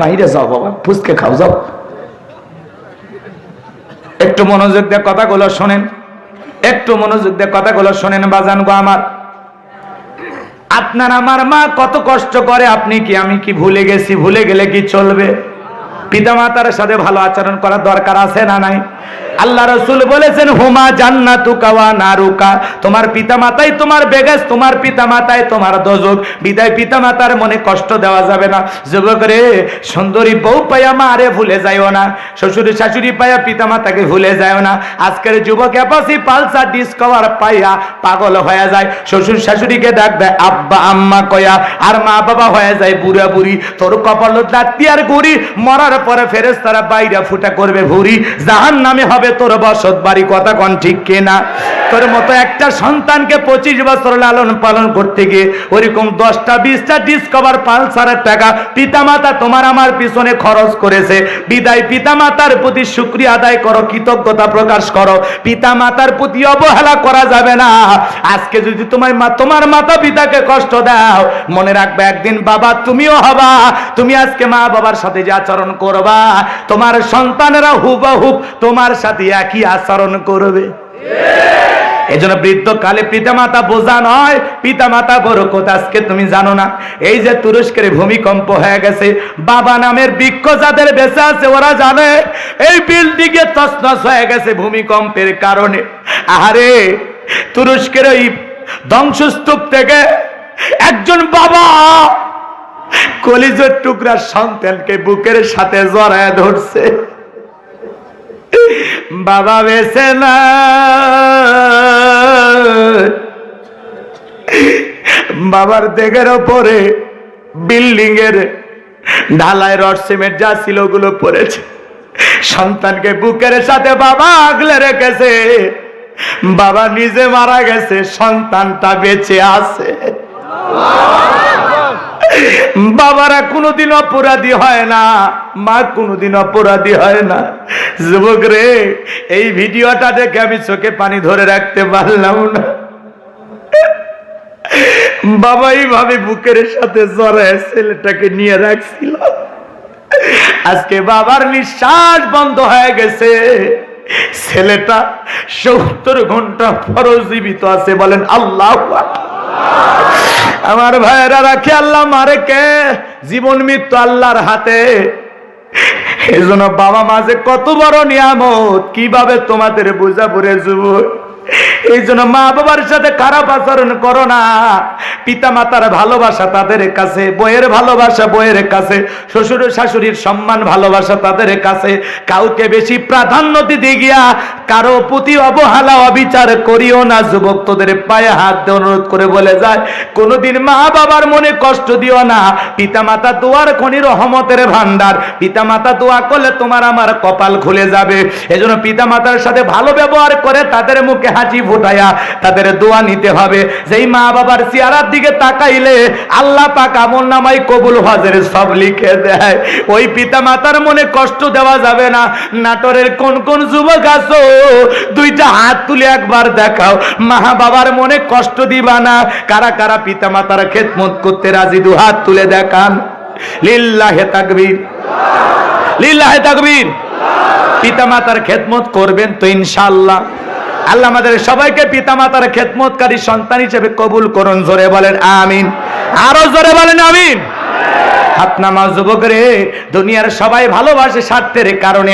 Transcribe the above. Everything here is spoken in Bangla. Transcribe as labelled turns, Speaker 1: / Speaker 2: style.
Speaker 1: বাইরে যাও বাবা, ফুচকে খাও, যাও। একটু মনোযোগ দিয়ে কথাগুলো শোনেন, একটু মনোযোগ দিয়ে কথাগুলো শোনেন বাজান গো আমার। আপনার আমার মা কত কষ্ট করে, আপনি কি, আমি কি ভুলে গেছি, ভুলে গেলে কি চলবে? পিতা মাতার সাথে ভালো আচরণ করার দরকার আছে না নাই? আল্লাহ রসুল বলেছেন, হুমা জান্নাতু কাওয়া নারুকা। তোমার পিতা মাতাই তোমার বেগাস, তোমার পিতা মাতাই তোমার দজক। বিদায় পিতা মাতার মনে কষ্ট দেওয়া যাবে না। যুবক রে, সুন্দরী বউ পাইয়া মারে ভুলে যাইও না। শ্বশুরি শাশুড়ি পাইয়া পিতা মাতাকে ভুলে যাইও না। আজকের যুবক অ্যাপাসি পালসার ডিসকভার পাইয়া পাগল হয়ে যায়। শ্বশুর শাশুড়িকে ডাক দেয় আব্বা, আম্মা কয়া? আর মা বাবা হয়ে যায় বুড়া বুড়ি। তোর কপাল দাঁতি আর গুড়ি, মরার পরে ফেরেস তারা বাইরে ফুটা করবে ভুরি জাহান নামে হবে তোর বসত বাড়ি কথা কন ঠিক কিনা? তোর মতো একটা সন্তানকে পঁচিশ বছর লালন পালন করতে গিয়ে ওরকম দশটা, বিশটা ডিসকভার পালসারের টাকা পিতামাতা তোমার আমার পিছনে খরচ করেছে। বিদায় পিতামাতার প্রতি শুক্রিয়া আদায় করো, কৃতজ্ঞতা প্রকাশ করো। পিতামাতার প্রতি অবহেলা করা যাবে না। আজকে যদি তোমার মা তোমার মাতা পিতাকে কষ্ট দাও, মনে রাখবে একদিন, বাবা, তুমিও হবা। তুমি আজকে মা বাবার সাথে যে আচরণ করবা, তোমার সন্তানেরা হুবহুব তোমার সাথে একই আচরণ করবে। এজন্য বৃদ্ধকালে পিতামাতা বোঝা নয়, পিতামাতা বরকত আজকে তুমি জানো না। এই যে তুরস্কের ভূমিকম্প হয়ে গেছে, বাবা নামের বৃক্ষ যাদের বেঁচে আছে, ওরা জানে, এই বিল্ডিং তসনস হয়ে গেছে ভূমিকম্পের কারণে। আরে তুরস্কের ওই ধ্বংসস্তূপ থেকে একজন বাবা কলিজের টুকরার সন্তানকে বুকের সাথে জড়ায় ধরছে। বাবা বেছে না। বাবার দেগের ওপরে বিল্ডিং এর ঢালাই রড, সিমেন্ট যা ছিল ওগুলো পড়েছে। সন্তানকে বুকের সাথে বাবা আগলে রেখেছে। বাবা নিজে মারা গেছে, সন্তানটা বেঁচে আছে। বাবারা কোনোদিন অপরাধী হয় না, মা কোনোদিন অপরাধী হয় না। যুবক রে এই ভিডিওটা দেখে আমি চোখে পানি ধরে রাখতে পারলাম না। বাবা এইভাবে বুকের সাথে জড়ায় ছেলেটাকে নিয়ে রাখছিল। আজকে বাবার নিঃশ্বাস বন্ধ হয়ে গেছে। ছেলেটা সত্তর ঘণ্টা ফরজ জীবিত আছে বলেন আল্লাহ। আমার ভাইয়েরা রাখে আল্লাহ মারে কে? জীবন মৃত্যু আল্লাহর হাতে। এই জন্য বাবা মাঝে কত বড় নিয়ামত কীভাবে তোমাদের বোঝাবো রে যুবক এই জন্য মা বাবার সাথে খারাপ আচরণ করো না। পিতা মাতার ভালোবাসা তাদের কাছে, বইয়ের ভালোবাসা বইয়ের কাছে, শ্বশুর শাশুড়ির সম্মান, ভালোবাসা তাদের কাছে। কাউকে বেশি প্রাধান্য দিতে গিয়া কারও প্রতি অবহেলা, অবিচার করিও না। যুবক তোদের পায়ে হাত দিয়ে অনুরোধ করে বলে যায়, কোনোদিন মা বাবার মনে কষ্ট দিও না। পিতা মাতা দোয়ার খনি রহমতের ভান্ডার পিতা মাতা দোয়া করলে তোমার আমার কপাল খুলে যাবে। এজন্য পিতা মাতার সাথে ভালো ব্যবহার করে তাদের মুখে হাসি ফুটায়া তাদের দোয়া নিতে হবে। যেই মা বাবার চেহারার দিকে তাকাইলে আল্লাহ পাক আমল নামাই কবুল হজের সব লিখে দেয়। ওই পিতা মাতার মনে কষ্ট দেওয়া যাবে না। নাটোরের কোন কোন যুবক আছো? দুইটা হাত তুলে একবার দেখাও। মা বাবার মনে কষ্ট দিবা না। কারা কারা পিতা মাতার খেদমত করতে রাজি? দু হাত তুলে দেখান। লিল্লাহে তাকবীর। লিল্লাহে তাকবীর। পিতা মাতার খেদমত করবেন তো ইনশাআল্লাহ। আল্লাহ আমাদের সবাইকে পিতা মাতার খেদমতকারী সন্তান হিসেবে কবুল করুন, জোরে বলেন, আমিন। আরও জোরে বলেন, আমিন। হাত নামা যুবক রে দুনিয়ার সবাই ভালোবাসে স্বার্থের কারণে।